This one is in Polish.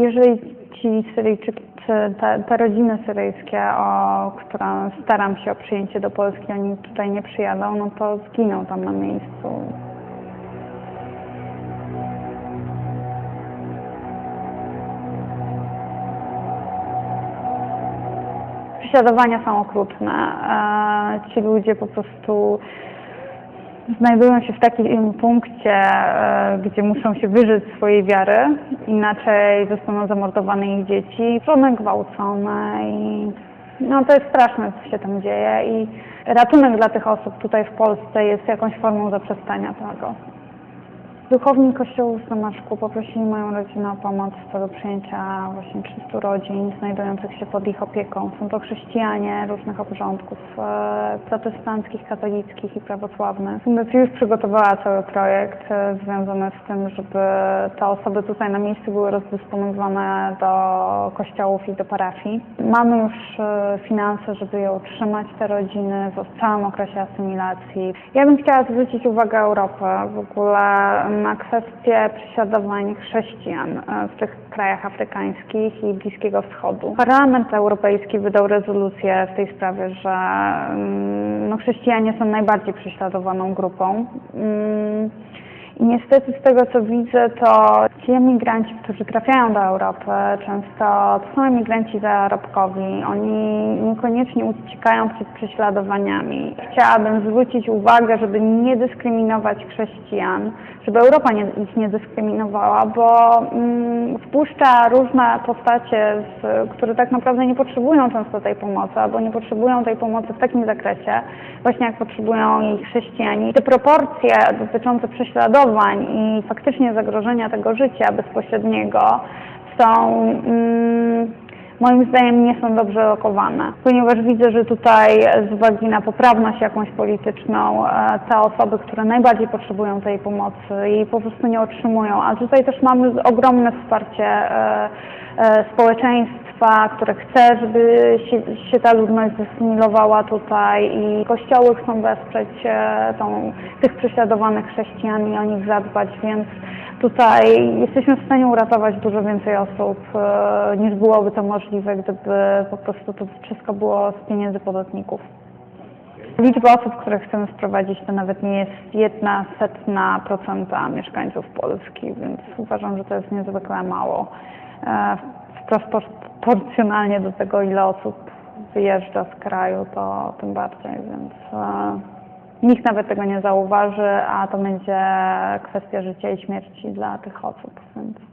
Jeżeli ci Syryjczycy, te, te rodziny syryjskie, o które staram się o przyjęcie do Polski, oni tutaj nie przyjadą, no to zginą tam na miejscu. Prześladowania są okrutne. E, Ci ludzie po prostu znajdują się w takim punkcie, e, gdzie muszą się wyżyć swojej wiary, inaczej zostaną zamordowane ich dzieci, żony gwałcone i no to jest straszne, co się tam dzieje i ratunek dla tych osób tutaj w Polsce jest jakąś formą zaprzestania tego. Duchowni Kościołu w Damaszku poprosili moją rodzinę o pomoc w celu przyjęcia właśnie 300 rodzin znajdujących się pod ich opieką. Są to chrześcijanie różnych obrządków e, protestanckich, katolickich i prawosławnych. Fundacja już przygotowała cały projekt e, związany z tym, żeby te osoby tutaj na miejscu były rozdysponowane do kościołów i do parafii. Mamy już e, finanse, żeby je utrzymać, te rodziny w całym okresie asymilacji. Ja bym chciała zwrócić uwagę Europy w ogóle na kwestię prześladowań chrześcijan e, w tych krajach afrykańskich i Bliskiego Wschodu. Parlament Europejski wydał rezolucję w tej sprawie, że mm, no, chrześcijanie są najbardziej prześladowaną grupą. I niestety z tego co widzę, to ci emigranci, którzy trafiają do Europy, często to są emigranci zarobkowi. Oni niekoniecznie uciekają przed prześladowaniami. Chciałabym zwrócić uwagę, żeby nie dyskryminować chrześcijan, żeby Europa nie, ich nie dyskryminowała, bo mm, wpuszcza różne postacie, z, które tak naprawdę nie potrzebują często tej pomocy, albo nie potrzebują tej pomocy w takim zakresie, właśnie jak potrzebują jej chrześcijanie. Te proporcje dotyczące prześladowań i faktycznie zagrożenia tego życia bezpośredniego są mm, moim zdaniem nie są dobrze lokowane, ponieważ widzę, że tutaj z uwagi na poprawność jakąś polityczną e, te osoby, które najbardziej potrzebują tej pomocy jej po prostu nie otrzymują, a tutaj też mamy ogromne wsparcie e, e, społeczeństwa, które chce, żeby się, ta ludność zasymilowała tutaj i kościoły chcą wesprzeć tą, tych prześladowanych chrześcijan i o nich zadbać, więc tutaj jesteśmy w stanie uratować dużo więcej osób niż byłoby to możliwe, gdyby po prostu to wszystko było z pieniędzy podatników. Liczba osób, które chcemy sprowadzić, to nawet nie jest jedna setna procenta mieszkańców Polski, więc uważam, że to jest niezwykle mało. E, Wprost proporcjonalnie do tego, ile osób wyjeżdża z kraju, to tym bardziej, więc e, nikt nawet tego nie zauważy, a to będzie kwestia życia i śmierci dla tych osób, więc.